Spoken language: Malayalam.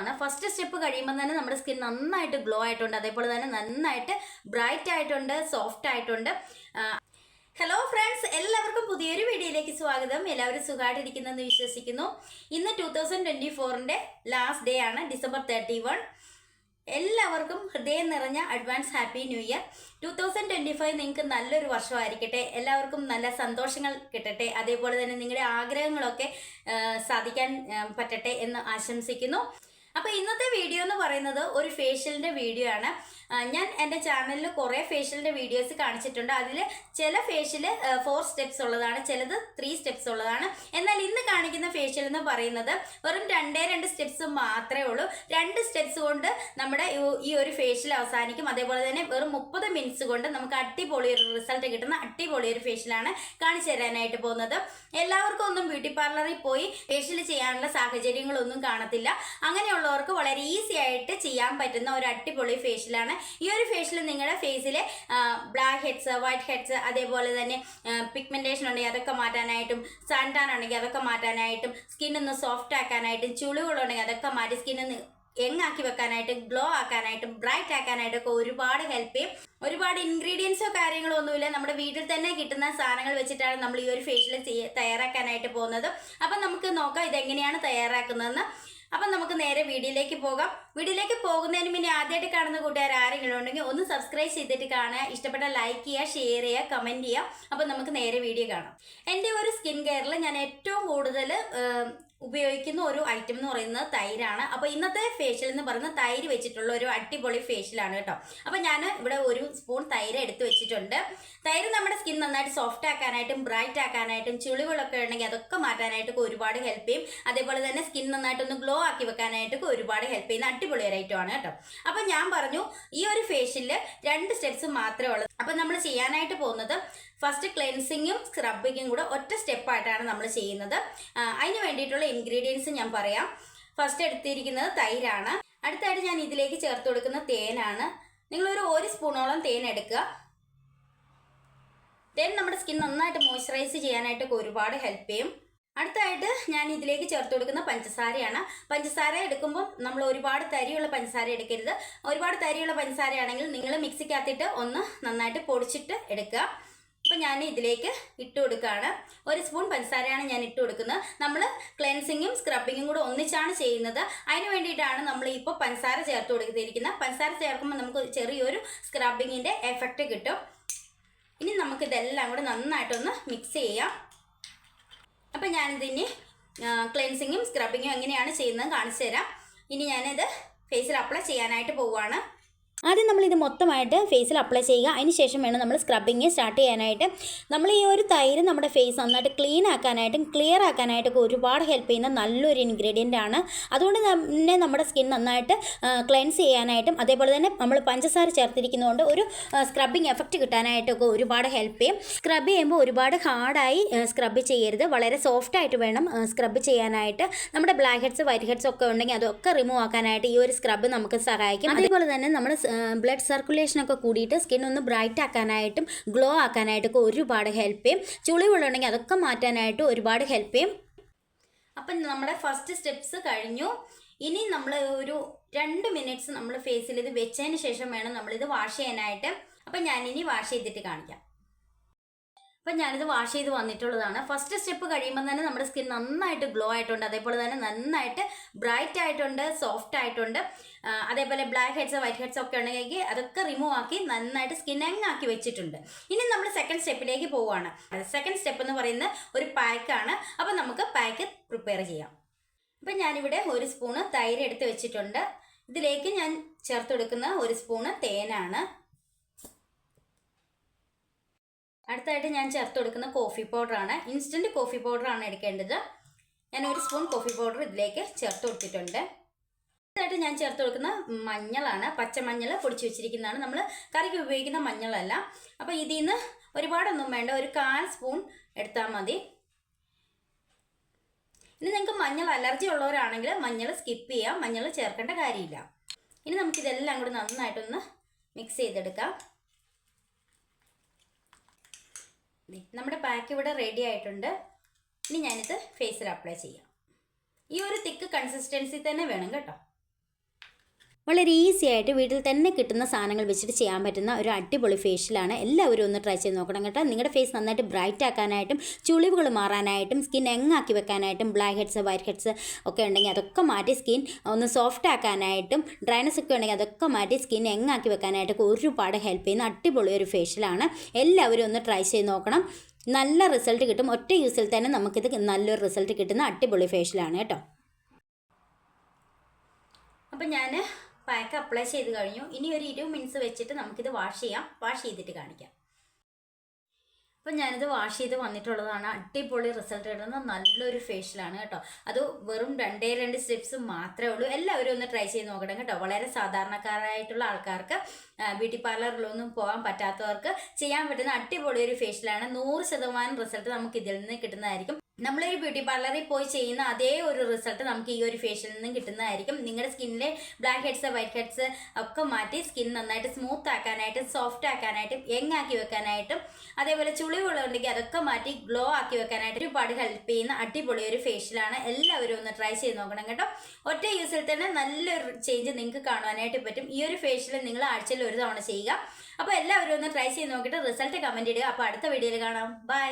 കാണിച്ചിട്ടുള്ളതാണ് ഫസ്റ്റ് സ്റ്റെപ്പ് കഴിയുമ്പോൾ തന്നെ നമ്മുടെ സ്കിൻ നന്നായിട്ട് ഗ്ലോ ആയിട്ടുണ്ട്. അതേപോലെ തന്നെ നന്നായിട്ട് ബ്രൈറ്റ് ആയിട്ടുണ്ട് സോഫ്റ്റ് ആയിട്ടുണ്ട്. ഹലോ ഫ്രണ്ട്സ് എല്ലാവർക്കും പുതിയൊരു വീഡിയോയിലേക്ക് സ്വാഗതം. എല്ലാവരും സുഖമായിട്ടിരിക്കുന്നെന്ന് വിശ്വസിക്കുന്നു. ഇന്ന് ടൂ തൗസൻഡ് ട്വന്റി ഫോറിന്റെ ലാസ്റ്റ് ഡേ ആണ് ഡിസംബർ തേർട്ടി വൺ എല്ലാവർക്കും ഹൃദയം നിറഞ്ഞ advance happy new year two thousand twenty five നിങ്ങൾക്ക് നല്ലൊരു വർഷമായിരിക്കട്ടെ. എല്ലാവർക്കും നല്ല സന്തോഷങ്ങൾ കിട്ടട്ടെ. അതേപോലെ തന്നെ നിങ്ങളുടെ ആഗ്രഹങ്ങളൊക്കെ സാധിക്കാൻ പറ്റട്ടെ എന്ന് ആശംസിക്കുന്നു. അപ്പോൾ ഇന്നത്തെ വീഡിയോ എന്ന് പറയുന്നത് ഒരു ഫേഷ്യലിന്റെ വീഡിയോ ആണ്. ഞാൻ എന്റെ ചാനലിൽ കുറേ ഫേഷ്യലിന്റെ വീഡിയോസ് കാണിച്ചിട്ടുണ്ട്. അതിൽ ചില ഫേഷ്യൽ ഫോർ സ്റ്റെപ്സ് ഉള്ളതാണ് ചിലത് ത്രീ സ്റ്റെപ്സ് ഉള്ളതാണ്. എന്നാൽ ഇന്ന് കാണിക്കുന്ന ഫേഷ്യൽ എന്ന് പറയുന്നത് വെറും രണ്ടേ രണ്ട് സ്റ്റെപ്സ് മാത്രമേ ഉള്ളൂ. രണ്ട് സ്റ്റെപ്സ് കൊണ്ട് നമ്മുടെ ഈ- ഒരു ഫേഷ്യൽ അവസാനിക്കും. അതേപോലെ തന്നെ വെറും മുപ്പത് മിനിറ്റ്സ് കൊണ്ട് നമുക്ക് അടിപൊളി ഒരു റിസൾട്ട് കിട്ടുന്ന അടിപൊളി ഒരു ഫേഷ്യലാണ് കാണിച്ചു തരാനായിട്ട് പോകുന്നത്. എല്ലാവർക്കും ഒന്നും ബ്യൂട്ടി പാർലറിൽ പോയി ഫേഷ്യൽ ചെയ്യാനുള്ള സാഹചര്യങ്ങളൊന്നും കാണത്തില്ല. അങ്ങനെയുള്ളവർക്ക് വളരെ ഈസി ആയിട്ട് ചെയ്യാൻ പറ്റുന്ന ഒരു അടിപൊളി ഫേഷ്യലാണ് ഈ ഒരു ഫേഷ്യൽ നിങ്ങളുടെ ഫേസിൽ ബ്ലാക്ക് ഹെഡ്സ് വൈറ്റ് ഹെഡ്സ് അതേപോലെ തന്നെ പിഗ്മെന്റേഷൻ ഉണ്ടെങ്കിൽ അതൊക്കെ മാറ്റാനായിട്ടും സൺടാൻ ഉണ്ടെങ്കിൽ അതൊക്കെ മാറ്റാനായിട്ടും സ്കിന്നൊന്ന് സോഫ്റ്റ് ആക്കാനായിട്ടും ചുളികളുണ്ടെങ്കിൽ അതൊക്കെ മാറ്റി സ്കിന്നൊന്ന് യങ്ങാക്കി വെക്കാനായിട്ട് ഗ്ലോ ആക്കാനായിട്ടും ബ്രൈറ്റ് ആക്കാനായിട്ടൊക്കെ ഒരുപാട് ഹെൽപ്പ് ചെയ്യും. ഒരുപാട് ഇൻഗ്രീഡിയൻസോ കാര്യങ്ങളോ ഒന്നുമില്ല. നമ്മുടെ വീട്ടിൽ തന്നെ കിട്ടുന്ന സാധനങ്ങൾ വെച്ചിട്ടാണ് നമ്മൾ ഈ ഒരു ഫേഷ്യൽ തയ്യാറാക്കാനായിട്ട് പോകുന്നത്. അപ്പം നമുക്ക് നോക്കാം ഇതെങ്ങനെയാണ് തയ്യാറാക്കുന്നതെന്ന്. അപ്പം നമുക്ക് നേരെ വീഡിയോയിലേക്ക് പോകാം. വീഡിയോയിലേക്ക് പോകുന്നതിന് മുന്നേ ആദ്യമായിട്ട് കാണുന്ന കൂട്ടുകാർ ആരെങ്കിലും ഉണ്ടെങ്കിൽ ഒന്ന് സബ്സ്ക്രൈബ് ചെയ്തിട്ട് കാണുക. ഇഷ്ടപ്പെട്ട ലൈക്ക് ചെയ്യുക ഷെയർ ചെയ്യുക കമന്റ് ചെയ്യുക. അപ്പം നമുക്ക് നേരെ വീഡിയോ കാണാം. എന്റെ ഒരു സ്കിൻ കെയറിൽ ഞാൻ ഏറ്റവും കൂടുതൽ ഉപയോഗിക്കുന്ന ഒരു ഐറ്റം എന്ന് പറയുന്നത് തൈരാണ്. അപ്പോൾ ഇന്നത്തെ ഫേഷ്യൽ എന്ന് പറയുന്നത് തൈര് വെച്ചിട്ടുള്ള ഒരു അടിപൊളി ഫേഷ്യലാണ് കേട്ടോ. അപ്പോൾ ഞാൻ ഇവിടെ ഒരു സ്പൂൺ തൈര് എടുത്ത് വെച്ചിട്ടുണ്ട്. തൈര് നമ്മുടെ സ്കിൻ നന്നായിട്ട് സോഫ്റ്റ് ആക്കാനായിട്ടും ബ്രൈറ്റ് ആക്കാനായിട്ടും ചുളിവുകളൊക്കെ ഉണ്ടെങ്കിൽ അതൊക്കെ മാറ്റാനായിട്ടൊക്കെ ഒരുപാട് ഹെൽപ്പ് ചെയ്യും. അതേപോലെ തന്നെ സ്കിൻ നന്നായിട്ടൊന്ന് ഗ്ലോ ആക്കി വെക്കാനായിട്ടൊക്കെ ഒരുപാട് ഹെൽപ്പ് ചെയ്യുന്ന അടിപൊളി ഒരു ആണ് കേട്ടോ. അപ്പോൾ ഞാൻ പറഞ്ഞു ഈ ഒരു ഫേഷ്യലിൽ രണ്ട് സ്റ്റെപ്സ് മാത്രമേ ഉള്ളൂ. അപ്പോൾ നമ്മൾ ചെയ്യാനായിട്ട് പോകുന്നത് ഫസ്റ്റ് ക്ലെൻസിങ്ങും സ്ക്രബിങ്ങും കൂടെ ഒറ്റ സ്റ്റെപ്പായിട്ടാണ് നമ്മൾ ചെയ്യുന്നത്. അതിന് വേണ്ടിയിട്ടുള്ള ഇൻഗ്രീഡിയൻസ് ഞാൻ പറയാം. ഫസ്റ്റ് എടുത്തിരിക്കുന്നത് തൈരാണ്. അടുത്തായിട്ട് ഞാൻ ഇതിലേക്ക് ചേർത്ത് കൊടുക്കുന്ന തേനാണ്. നിങ്ങളൊരു ഒരു സ്പൂണോളം തേൻ എടുക്കുക. തേൻ നമ്മുടെ സ്കിൻ നന്നായിട്ട് മോയ്സ്ചറൈസ് ചെയ്യാനായിട്ടൊക്കെ ഒരുപാട് ഹെൽപ്പ് ചെയ്യും. അടുത്തായിട്ട് ഞാൻ ഇതിലേക്ക് ചേർത്ത് കൊടുക്കുന്ന പഞ്ചസാരയാണ്. പഞ്ചസാര എടുക്കുമ്പോൾ നമ്മൾ ഒരുപാട് തരിയുള്ള പഞ്ചസാര എടുക്കരുത്. ഒരുപാട് തരിയുള്ള പഞ്ചസാരയാണെങ്കിൽ നിങ്ങൾ മിക്സിക്കകത്തിട്ട് ഒന്ന് നന്നായിട്ട് പൊടിച്ചിട്ട് എടുക്കുക. അപ്പം ഞാൻ ഇതിലേക്ക് ഇട്ട് കൊടുക്കുകയാണ് ഒരു സ്പൂൺ പഞ്ചസാരയാണ് ഞാൻ ഇട്ട് കൊടുക്കുന്നത്. നമ്മൾ ക്ലെൻസിങ്ങും സ്ക്രബിങ്ങും കൂടെ ഒന്നിച്ചാണ് ചെയ്യുന്നത്. അതിന് വേണ്ടിയിട്ടാണ് നമ്മൾ ഇപ്പോൾ പഞ്ചസാര ചേർത്ത് കൊടുത്തിരിക്കുന്നത്. പഞ്ചസാര ചേർക്കുമ്പോൾ നമുക്ക് ചെറിയൊരു സ്ക്രബിങ്ങിന്റെ എഫക്റ്റ് കിട്ടും. ഇനി നമുക്ക് നമുക്കിതെല്ലാം കൂടെ നന്നായിട്ടൊന്ന് മിക്സ് ചെയ്യാം. അപ്പം ഞാനിതിനി ക്ലെൻസിങ്ങും സ്ക്രബിങ്ങും എങ്ങനെയാണ് ചെയ്യുന്നത് കാണിച്ചു തരാം ഇനി ഞാനിത് ഫേസിൽ അപ്ലൈ ചെയ്യാനായിട്ട് പോവുകയാണ് ആദ്യം നമ്മൾ ഇത് മൊത്തമായിട്ട് ഫേസിൽ അപ്ലൈ ചെയ്യുക. അതിന് ശേഷം വേണം നമ്മൾ സ്ക്രബിങ് സ്റ്റാർട്ട് ചെയ്യാനായിട്ട്. നമ്മൾ ഈ ഒരു തൈര് നമ്മുടെ ഫേസ് നന്നായിട്ട് ക്ലീൻ ആക്കാനായിട്ടും ക്ലിയർ ആക്കാനായിട്ടൊക്കെ ഒരുപാട് ഹെൽപ്പ് ചെയ്യുന്ന നല്ലൊരു ഇൻഗ്രീഡിയന്റ് ആണ്. അതുകൊണ്ട് തന്നെ നമ്മുടെ സ്കിൻ നന്നായിട്ട് ക്ലെൻസ് ചെയ്യാനായിട്ടും അതേപോലെ തന്നെ നമ്മൾ പഞ്ചസാര ചേർത്തിരിക്കുന്നതുകൊണ്ട് ഒരു സ്ക്രബിങ് എഫക്റ്റ് കിട്ടാനായിട്ടൊക്കെ ഒരുപാട് ഹെൽപ്പ് ചെയ്യും. സ്ക്രബ് ചെയ്യുമ്പോൾ ഒരുപാട് ഹാർഡായി സ്ക്രബ് ചെയ്യരുത്. വളരെ സോഫ്റ്റ് ആയിട്ട് വേണം സ്ക്രബ് ചെയ്യാനായിട്ട്. നമ്മുടെ ബ്ലാക്ക് ഹെഡ്സ് വൈറ്റ് ഹെഡ്സ് ഒക്കെ ഉണ്ടെങ്കിൽ അതൊക്കെ റിമൂവ് ആക്കാനായിട്ട് ഈ ഒരു സ്ക്രബ് നമുക്ക് സഹായിക്കും. അതേപോലെ തന്നെ നമ്മുടെ ബ്ലഡ് സർക്കുലേഷൻ ഒക്കെ കൂടിയിട്ട് സ്കിൻ ഒന്ന് ബ്രൈറ്റ് ആക്കാനായിട്ടും ഗ്ലോ ആക്കാനായിട്ടൊക്കെ ഒരുപാട് ഹെൽപ്പ് ചെയ്യും. ചുളിവുള്ളുണ്ടെങ്കിൽ അതൊക്കെ മാറ്റാനായിട്ട് ഒരുപാട് ഹെൽപ്പ് ചെയ്യും. അപ്പം നമ്മുടെ ഫസ്റ്റ് സ്റ്റെപ്സ് കഴിഞ്ഞു. ഇനി നമ്മൾ ഒരു രണ്ട് മിനിറ്റ്സ് നമ്മൾ ഫേസിൽ ഇത് വെച്ചതിന് ശേഷം വേണം നമ്മളിത് വാഷ് ചെയ്യാനായിട്ട്. അപ്പം ഞാനിനി വാഷ് ചെയ്തിട്ട് കാണിക്കാം. അപ്പം ഞാനിത് വാഷ് ചെയ്ത് വന്നിട്ടുള്ളതാണ്. ഫസ്റ്റ് സ്റ്റെപ്പ് കഴിയുമ്പോൾ തന്നെ നമ്മുടെ സ്കിൻ നന്നായിട്ട് ഗ്ലോ ആയിട്ടുണ്ട്. അതേപോലെ തന്നെ നന്നായിട്ട് ബ്രൈറ്റ് ആയിട്ടുണ്ട് സോഫ്റ്റ് ആയിട്ടുണ്ട്. അതേപോലെ ബ്ലാക്ക് ഹെഡ്സ് വൈറ്റ് ഹെഡ്സ് ഒക്കെ ഉണ്ടെങ്കിൽ അതൊക്കെ റിമൂവ് ആക്കി നന്നായിട്ട് സ്കിൻ ആക്കി വെച്ചിട്ടുണ്ട്. ഇനി നമ്മൾ സെക്കൻഡ് സ്റ്റെപ്പിലേക്ക് പോവുകയാണ്. സെക്കൻഡ് സ്റ്റെപ്പ് എന്ന് പറയുന്ന ഒരു പാക്കാണ് അപ്പം നമുക്ക് പാക്ക് പ്രിപ്പയർ ചെയ്യാം. അപ്പം ഞാനിവിടെ ഒരു സ്പൂണ് തൈര് എടുത്ത് വെച്ചിട്ടുണ്ട്. ഇതിലേക്ക് ഞാൻ ചേർത്ത് കൊടുക്കുന്ന ഒരു സ്പൂണ് തേനാണ്. അടുത്തായിട്ട് ഞാൻ ചേർത്ത് കൊടുക്കുന്ന കോഫി പൗഡറാണ് ഇൻസ്റ്റന്റ് കോഫി പൗഡറാണ് എടുക്കേണ്ടത്. ഞാൻ ഒരു സ്പൂൺ കോഫി പൗഡർ ഇതിലേക്ക് ചേർത്ത് കൊടുത്തിട്ടുണ്ട്. അടുത്തായിട്ട് ഞാൻ ചേർത്ത് കൊടുക്കുന്ന മഞ്ഞളാണ്. പച്ചമഞ്ഞൾ പൊടിച്ച് വെച്ചിരിക്കുന്നതാണ്. നമ്മൾ കറിക്ക് ഉപയോഗിക്കുന്ന മഞ്ഞളല്ല. അപ്പോൾ ഇതിൽ നിന്ന് ഒരുപാടൊന്നും വേണ്ട. ഒരു കാൽ സ്പൂൺ എടുത്താൽ മതി. ഇനി നിങ്ങൾക്ക് മഞ്ഞൾ അലർജി ഉള്ളവരാണെങ്കിൽ മഞ്ഞൾ സ്കിപ്പ് ചെയ്യാം. മഞ്ഞൾ ചേർക്കേണ്ട കാര്യമില്ല. ഇനി നമുക്കിതെല്ലാം കൂടി നന്നായിട്ടൊന്ന് മിക്സ് ചെയ്തെടുക്കാം. നമ്മുടെ പാക്ക് ഇവിടെ റെഡി ആയിട്ടുണ്ട്. ഇനി ഞാനിത് ഫേസിൽ അപ്ലൈ ചെയ്യാം. ഈ ഒരു തിക്ക് കൺസിസ്റ്റൻസി തന്നെ വേണം കേട്ടോ. വളരെ ഈസി ആയിട്ട് വീട്ടിൽ തന്നെ കിട്ടുന്ന സാധനങ്ങൾ വെച്ചിട്ട് ചെയ്യാൻ പറ്റുന്ന ഒരു അടിപൊളി ഫേഷ്യലാണ് എല്ലാവരും ഒന്ന് ട്രൈ ചെയ്ത് നോക്കണം കേട്ടോ. നിങ്ങളുടെ ഫേസ് നന്നായിട്ട് ബ്രൈറ്റ് ആക്കാനായിട്ടും ചുളിവുകൾ മാറാനായിട്ടും സ്കിൻ എങ്ങാക്കി വെക്കാനായിട്ടും ബ്ലാക്ക് ഹെഡ്സ് വൈറ്റ് ഹെഡ്സ് ഒക്കെ ഉണ്ടെങ്കിൽ അതൊക്കെ മാറ്റി സ്കിൻ ഒന്ന് സോഫ്റ്റ് ആക്കാനായിട്ടും ഡ്രൈനസ് ഒക്കെ ഉണ്ടെങ്കിൽ അതൊക്കെ മാറ്റി സ്കിൻ എങ്ങാക്കി വെക്കാനായിട്ടൊക്കെ ഒരുപാട് ഹെൽപ്പ് ചെയ്യുന്ന അടിപൊളി ഒരു ഫേഷ്യലാണ് എല്ലാവരും ഒന്ന് ട്രൈ ചെയ്ത് നോക്കണം. നല്ല റിസൾട്ട് കിട്ടും. ഒറ്റ യൂസിൽ തന്നെ നമുക്കിത് നല്ലൊരു റിസൾട്ട് കിട്ടുന്ന അടിപൊളി ഫേഷ്യലാണ് കേട്ടോ. അപ്പം ഞാൻ പാക്ക് അപ്ലൈ ചെയ്ത് കഴിഞ്ഞു. ഇനി ഒരു ഇരുപത് മിനിറ്റ്സ് വെച്ചിട്ട് നമുക്കിത് വാഷ് ചെയ്യാം. വാഷ് ചെയ്തിട്ട് കാണിക്കാം. അപ്പം ഞാനിത് വാഷ് ചെയ്ത് വന്നിട്ടുള്ളതാണ്. അടിപൊളി റിസൾട്ട് കിട്ടുന്ന നല്ലൊരു ഫേഷ്യലാണ് കേട്ടോ. അത് വെറും രണ്ടേ രണ്ട് സ്റ്റെപ്സ് മാത്രമേ ഉള്ളൂ. എല്ലാവരും ഒന്ന് ട്രൈ ചെയ്ത് നോക്കണം കേട്ടോ. വളരെ സാധാരണക്കാരായിട്ടുള്ള ആൾക്കാർക്ക് ബ്യൂട്ടി പാർലറിലൊന്നും പോകാൻ പറ്റാത്തവർക്ക് ചെയ്യാൻ പറ്റുന്ന അടിപൊളി ഒരു ഫേഷ്യലാണ് നൂറ് ശതമാനം റിസൾട്ട് നമുക്ക് ഇതിൽ നിന്ന് കിട്ടുന്നതായിരിക്കും. നമ്മളൊരു ബ്യൂട്ടി പാർലറിൽ പോയി ചെയ്യുന്ന അതേ ഒരു റിസൾട്ട് നമുക്ക് ഈ ഒരു ഫേഷ്യലിൽ നിന്നും കിട്ടുന്നതായിരിക്കും. നിങ്ങളുടെ സ്കിന്നിലെ ബ്ലാക്ക് ഹെഡ്സ് വൈറ്റ് ഹെഡ്സ് ഒക്കെ മാറ്റി സ്കിൻ നന്നായിട്ട് സ്മൂത്ത് ആക്കാനായിട്ടും സോഫ്റ്റ് ആക്കാനായിട്ടും യങ് ആക്കി വെക്കാനായിട്ടും അതേപോലെ ചുളിവുകളുണ്ടെങ്കിൽ അതൊക്കെ മാറ്റി ഗ്ലോ ആക്കി വെക്കാനായിട്ട് ഒരുപാട് ഹെൽപ്പ് ചെയ്യുന്ന അടിപൊളി ഒരു ഫേഷ്യലാണ് എല്ലാവരും ഒന്ന് ട്രൈ ചെയ്ത് നോക്കണം കേട്ടോ. ഒറ്റ യൂസിൽ തന്നെ നല്ലൊരു ചേഞ്ച് നിങ്ങൾക്ക് കാണുവാനായിട്ട് പറ്റും. ഈ ഒരു ഫേഷ്യൽ നിങ്ങൾ ആഴ്ചയിൽ ഒരു തവണ ചെയ്യുക. അപ്പോൾ എല്ലാവരും ഒന്ന് ട്രൈ ചെയ്ത് നോക്കിയിട്ട് റിസൾട്ട് കമന്റ് ഇടുക. അപ്പോൾ അടുത്ത വീഡിയോയിൽ കാണാം. ബൈ